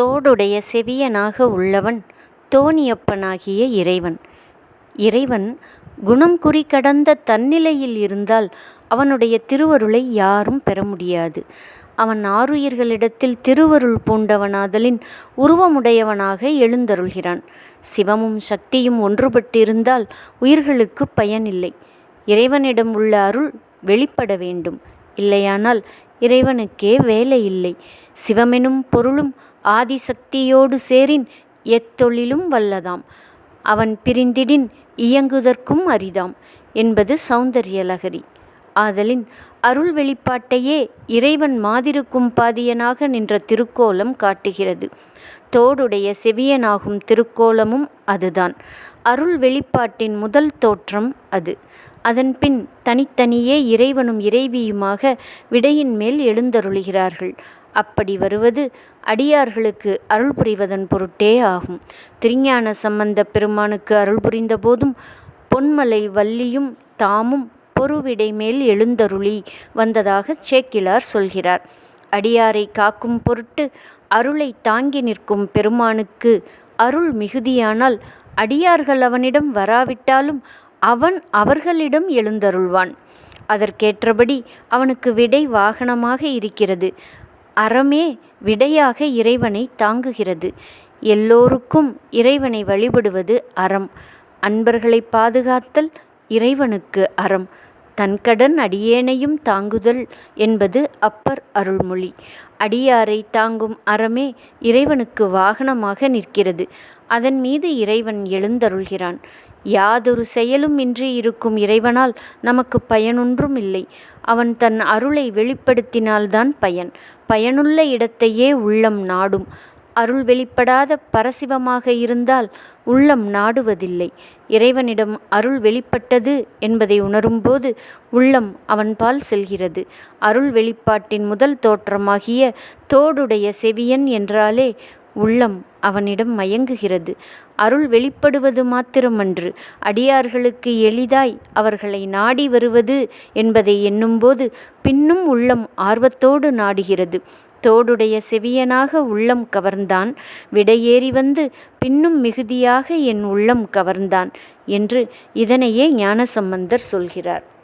தோடுடைய செவியனாக உள்ளவன் தோணியப்பனாகிய இறைவன். இறைவன் குணம் குறி கடந்த தன்னிலையில் இருந்தால் அவனுடைய திருவருளை யாரும் பெற முடியாது. அவன் ஆருயிர்களிடத்தில் திருவருள் பூண்டவனாதலின் உருவமுடையவனாக எழுந்தருள்கிறான். சிவமும் சக்தியும் ஒன்றுபட்டிருந்தால் உயிர்களுக்குப் பயனில்லை. இறைவனிடம் உள்ள அருள் வெளிப்பட வேண்டும். இல்லையானால் இறைவனுக்கே வேலையில்லை. சிவமெனும் பொருளும் ஆதிசக்தியோடு சேரின் எத்தொழிலும் வல்லதாம். அவன் பிரிந்திடின் இயங்குதற்கும் அரிதாம் என்பது சௌந்தரிய லகரி. ஆதலின் அருள் வெளிப்பாட்டையே இறைவன் மாதிருக்கும் பாதியனாக நின்ற திருக்கோலம் காட்டுகிறது. தோடுடைய செவியனாகும் திருக்கோலமும் அதுதான். அருள் வெளிப்பாட்டின் முதல் தோற்றம் அது. அதன்பின் தனித்தனியே இறைவனும் இறைவியுமாக விடையின்மேல் எழுந்தருளுகிறார்கள். அப்படி வருவது அடியார்களுக்கு அருள் புரிவதன் பொருட்டே ஆகும். திருஞான சம்பந்த பெருமானுக்கு அருள் புரிந்தபோதும் பொன்மலை வள்ளியும் தாமும் பொருவிடைமேல் எழுந்தருளி வந்ததாக சேக்கிலார் சொல்கிறார். அடியாரை காக்கும் பொருட்டு அருளை தாங்கி நிற்கும் பெருமானுக்கு அருள் மிகுதியானால் அடியார்கள் அவனிடம் வராவிட்டாலும் அவன் அவர்களிடம் எழுந்தருள்வான். அதற்கேற்றபடி அவனுக்கு விடை வாகனமாக இருக்கிறது. அறமே விடையாக இறைவனை தாங்குகிறது. எல்லோருக்கும் இறைவனை வழிபடுவது அறம். அன்பர்களை பாதுகாத்தல் இறைவனுக்கு அறம். தன்கடன் அடியேனையும் தாங்குதல் என்பது அப்பர் அருள்மொழி. அடியாரை தாங்கும் அறமே இறைவனுக்கு வாகனமாக நிற்கிறது. அதன் மீது இறைவன் எழுந்தருள்கிறான். யாதொரு செயலும் இன்றி இருக்கும் இறைவனால் நமக்கு பயனொன்றும் இல்லை. அவன் தன் அருளை வெளிப்படுத்தினால்தான் பயன். பயனுள்ள இடத்தையே உள்ளம் நாடும். அருள் வெளிப்படாத பரசிவமாக இருந்தால் உள்ளம் நாடுவதில்லை. இறைவனிடம் அருள் வெளிப்பட்டது என்பதை உணரும்போது உள்ளம் அவன்பால் செல்கிறது. அருள் வெளிப்பாட்டின் முதல் தோற்றமாகிய தோடுடைய செவியன் என்றாலே உள்ளம் அவனிடம் மயங்குகிறது. அருள் வெளிப்படுவது மாத்திரமன்று அடியார்களுக்கு எளிதாய் அவர்களை நாடி வருவது என்பதை எண்ணும்போது பின்னும் உள்ளம் ஆர்வத்தோடு நாடுகிறது. தோடுடைய செவியனாக உள்ளம் கவர்ந்தான் விடையேறி வந்து பின்னும் மிகுதியாக என் உள்ளம் கவர்ந்தான் என்று இதனையே ஞானசம்பந்தர் சொல்கிறார்.